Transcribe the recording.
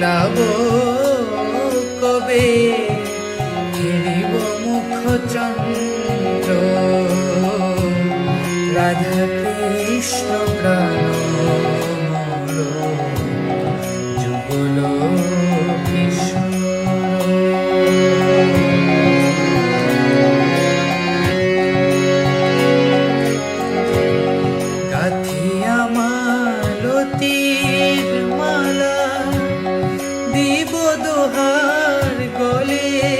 ঢুলাব কবে? ফিরিব মুখ চন্দ্র। রাধা কৃষ্ণ দুহার গলে